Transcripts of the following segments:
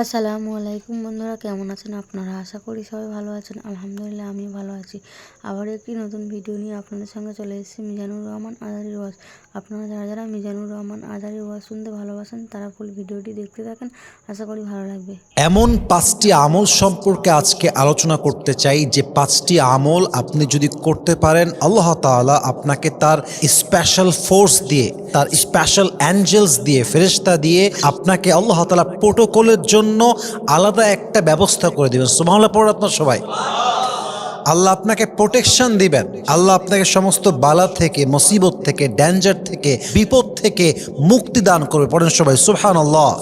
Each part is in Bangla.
আসসালামু আলাইকুম বন্ধুরা, কেমন আছেন আপনারা? আশা করি সবাই ভালো আছেন। আলহামদুলিল্লাহ আমি ভালো আছি। আবার একটি নতুন ভিডিও নিয়ে আপনাদের সঙ্গে চলে এসেছি, মিজানুর রহমান আজারি ওয়াজ। আপনারা যারা যারা মিজানুর রহমান আজারি ওয়াজ শুনতে ভালোবাসেন, তারা ফুল ভিডিওটি দেখতে থাকেন। আশা করি ভালো লাগবে। এমন পাঁচটি আমল সম্পর্কে আজকে আলোচনা করতে চাই, যে পাঁচটি আমল আপনি যদি করতে পারেন, আল্লাহ তাআলা আপনাকে তার স্পেশাল ফোর্স দিয়ে, তার স্পেশাল অ্যাঞ্জেলস দিয়ে, ফেরেশতা দিয়ে আপনাকে আল্লাহ তাআলা প্রোটোকলের জন্য আলাদা একটা ব্যবস্থা করে দেবেন। সুবহানাল্লাহ পড়ুন আপনার সবাই। আল্লাহ আপনাকে প্রোটেকশন দিবেন। আল্লাহ আপনাকে সমস্ত বালা থেকে, মুসিবত থেকে ড্যাঞ্জার থেকে, বিপদ থেকে মুক্তি দান করবে। পড়েন সবাই সুবহান আল্লাহ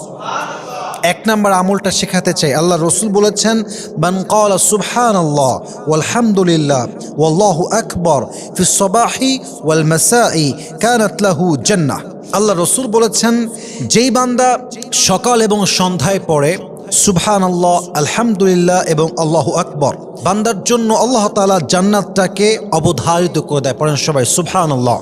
এক নম্বর আমলটা শেখাতে চাই। আল্লাহ রসুল বলেছেন, মান ক্বালা সুবহানাল্লাহ ওয়ালহামদুলিল্লাহ ওয়াল্লাহু আকবার ফি সবাহি ওয়াল মাসাই কানাত লাহু জান্নাহ। আল্লাহ রসুল বলেছেন, যেই বান্দা সকাল এবং সন্ধ্যায় পড়ে সুবহান আল্লাহ আলহামদুলিল্লাহ এবং আল্লাহ আকবর। বান্দার জন্য আল্লাহ তাআলা জান্নাতটাকে অবধারিত করে দেয়। পড়েন সবাই সুবহান আল্লাহ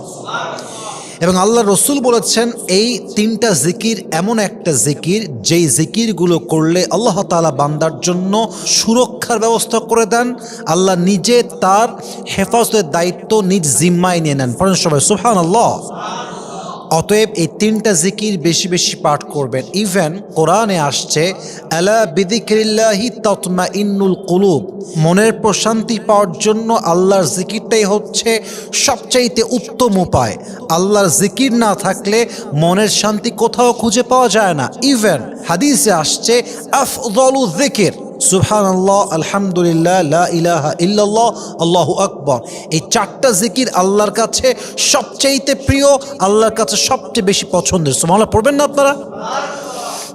এবং আল্লাহ রসুল বলেছেন, এই তিনটা জিকির এমন একটা জিকির, যেই জিকিরগুলো করলে আল্লাহ তাআলা বান্দার জন্য সুরক্ষার ব্যবস্থা করে দেন। আল্লাহ নিজে তার হেফাজতের দায়িত্ব নিজ জিম্মায় নিয়ে নেন। পড়েন সবাই সুবহান আল্লাহ অতএব এই তিনটা জিকির বেশি বেশি পাঠ করবেন। ইভেন কোরআনে আসছে, আলা বিদিক্রিল্লাহি তৎমা ইন্নুল কুলুব। মনের প্রশান্তি পাওয়ার জন্য আল্লাহর জিকিরটাই হচ্ছে সবচাইতে উত্তম উপায়। আল্লাহর জিকির না থাকলে মনের শান্তি কোথাও খুঁজে পাওয়া যায় না। ইভেন হাদিসে আসছে, আফদলু জিকির সুবহান আল্লাহ আলহামদুলিল্লাহ, লা ইলাহা ইল্লাল্লাহ, আল্লাহু আকবর। এই চারটা জিকির আল্লাহর কাছে সবচেয়েতে প্রিয়, আল্লাহর কাছে সবচেয়ে বেশি পছন্দের। সোমাল পড়বেন না আপনারা?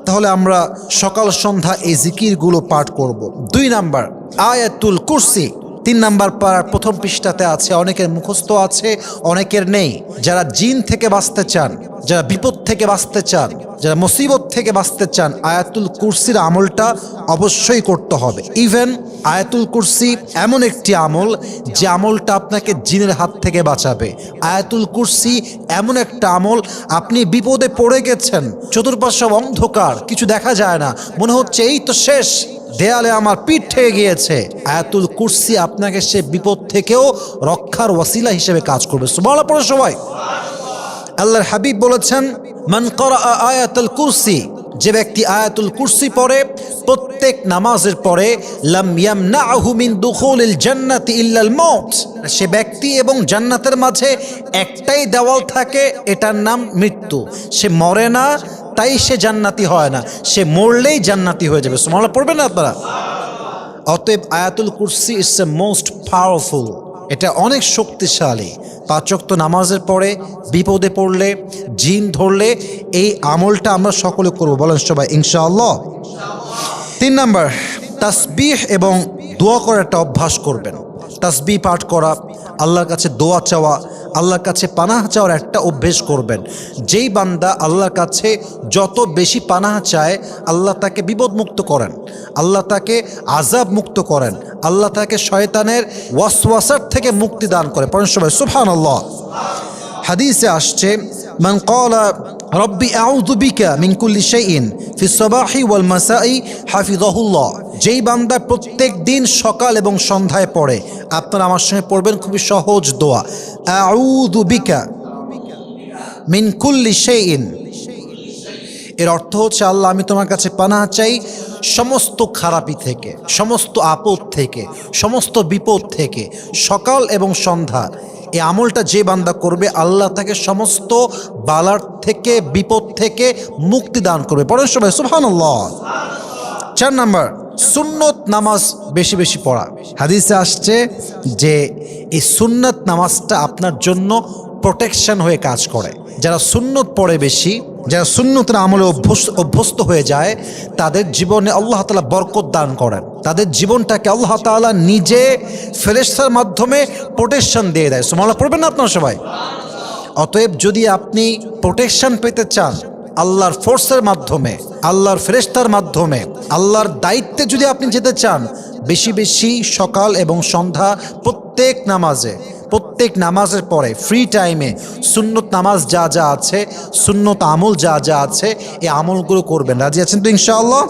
তাহলে আমরা সকাল সন্ধ্যা এই জিকিরগুলো পাঠ করব। দুই নাম্বার, আয়াতুল কুরসি। তিন নাম্বার পাড়ার প্রথম পৃষ্ঠাতে আছে, অনেকের মুখস্থ আছে, অনেকের নেই। যারা জিন থেকে বাঁচতে চান, যারা বিপদ থেকে বাঁচতে চান, যারা মুসিবত থেকে বাঁচতে চান, আয়াতুল কুরসির আমলটা অবশ্যই করতে হবে। ইভেন আয়াতুল কুরসি এমন একটি আমল যে আমলটা আপনাকে জিনের হাত থেকে বাঁচাবে। আয়াতুল কুরসি এমন একটা আমল, আপনি বিপদে পড়ে গেছেন চতুর্পাশে অন্ধকার, কিছু দেখা যায় না, মনে হচ্ছে এই তো শেষ। দেয়ালে আমার পিঠ ঠেকে গিয়েছে। আয়াতুল কুরসি আপনাকে সে বিপদ থেকেও রক্ষার ওয়াসিলা হিসেবে কাজ করবে। সুবহানাল্লাহ, পড়ে সবাই। আল্লাহর হাবিব বলেছেন, মান আয়াতুল কুরসি যে ব্যক্তি আয়াতুল কুরসি পড়ে, প্রত্যেক নামাজের পরে সে ব্যক্তি এবং জান্নাতের মাঝে একটাই দেওয়াল থাকে, এটার নাম মৃত্যু। সে মরে না তাই সে জান্নাতি হয় না। সে মরলেই জান্নাতি হয়ে যাবে। সুবহানাল্লাহ, পড়বেন না আপনারা? অতএব আয়াতুল কুরসি ইটস এ মোস্ট পাওয়ারফুল এটা অনেক শক্তিশালী। পাঁচক্ত নামাজের পরে, বিপদে পড়লে, জিন ধরলে, এই আমলটা আমরা সকলে করব। বলেন সবাই, ইনশাআল্লাহ। তিন নাম্বার, তাসবিহ এবং দোয়া করার একটা অভ্যাস করবেন। তাসবিহ পাঠ করা, আল্লাহর কাছে দোয়া চাওয়া আল্লাহর কাছে পানাহ চাওয়ার একটা অভ্যেস করবেন। যেই বান্দা আল্লাহর কাছে যত বেশি পানাহ চায়, আল্লাহ তাকে বিপদমুক্ত করেন। আল্লাহ তাকে আজাব মুক্ত করেন। আল্লাহ তাকে শয়তানের ওয়াসওয়াসার থেকে মুক্তি দান করে। পরের সবাই সুফান আল্লাহ হাদিসে আসছে মান ক্বালা, রব্বি আউযু বিকা মিন কুল্লি শাইইন ফি সবাহি ওয়াল মাসাই হাফিজাহুল্লাহ। যেই বান্দা প্রত্যেক দিন সকাল এবং সন্ধ্যায় পড়ে, আপনারা আমার সঙ্গে পড়বেন, খুবই সহজ দোয়া। আউযু বিকা মিন কুল্লি শাইইন। এর অর্থ হচ্ছে, আল্লাহ, আমি তোমার কাছে পানাহ চাই সমস্ত খারাপি থেকে, সমস্ত আপদ থেকে, সমস্ত বিপদ থেকে, সকাল এবং সন্ধ্যা। এই আমলটা যে বান্দা করবে, আল্লাহ তাকে সমস্ত বালার থেকে, বিপদ থেকে মুক্তি দান করবে। পরের সময়, সুবহানাল্লাহ। চার নাম্বার, সুন্নত নামাজ বেশি বেশি পড়া। হাদিসে আসছে যে, এই সুন্নত নামাজটা আপনার জন্য প্রোটেকশন হয়ে কাজ করে। যারা সুন্নত পড়ে বেশি যারা সুন্নতের আমলে অভ্যস্ত অভ্যস্ত হয়ে যায়, তাদের জীবনে আল্লাহ তালা বরকত দান করেন। তাদের জীবনটাকে আল্লাহ তাআলা নিজে ফেরেস্তার মাধ্যমে প্রোটেকশন দিয়ে দেয়। সোমালা পড়বেন না আপনার সবাই? অতএব যদি আপনি প্রোটেকশন পেতে চান, আল্লাহর ফোর্সের মাধ্যমে, আল্লাহর ফেরেস্তার মাধ্যমে, আল্লাহর দায়িত্বে যদি আপনি যেতে চান বেশি বেশি সকাল এবং সন্ধ্যা প্রত্যেক নামাজে, প্রত্যেক নামাজের পরে ফ্রি টাইমে সুন্নত নামাজ যা যা আছে, সুন্নত আমল যা যা আছে, এই আমলগুলো করবেন। রাজি আছেন তো ইনশাআল্লাহ?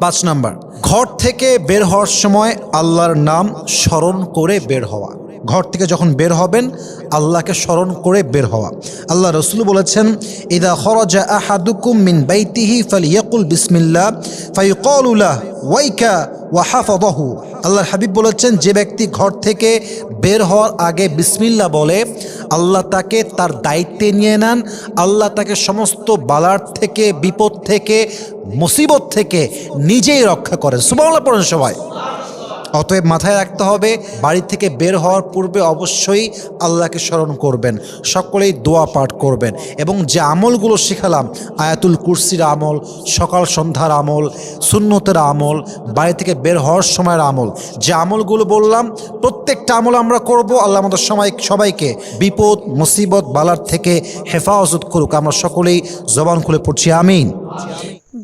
পাঁচ নাম্বার, ঘর থেকে বের হওয়ার সময় আল্লাহর নাম স্মরণ করে বের হওয়া। ঘর থেকে যখন বের হবেন, আল্লাহকে স্মরণ করে বের হওয়া। আল্লাহ রসুল বলেছেন, ইদা খরজা আহাদুকুম মিন বাইতিহি ফালিয়াকুল বিসমিল্লাহ ফাইকালুলাহ ওয়াইকা ওয়াহাফাদহু আল্লাহর হাবিব বলেছেন, যে ব্যক্তি ঘর থেকে বের হওয়ার আগে বিসমিল্লা বলে, আল্লাহ তাকে তার দায়িত্বে নিয়ে নেন, আল্লাহ তাকে সমস্ত বালার থেকে, বিপদ থেকে, মুসিবত থেকে নিজেই রক্ষা করেন। সুবাংলা পড়েন সবাই। অতএব মাথায় রাখতে হবে, বাড়ি থেকে বের হওয়ার পূর্বে অবশ্যই আল্লাহকে স্মরণ করবেন, সকলেই দোয়া পাঠ করবেন। এবং যে আমলগুলো শিখালাম, আয়াতুল কুরসির আমল, সকাল সন্ধ্যার আমল, সুন্নতের আমল, বাড়ি থেকে বের হওয়ার সময়ের আমল, যে আমলগুলো বললাম, প্রত্যেকটা আমল আমরা করব, আল্লাহ আমাদের সময় সবাইকে বিপদ, মুসিবত, বালার থেকে হেফাজত করুক। আমরা সকলেই জবান খুলে পড়ছি, আমিন।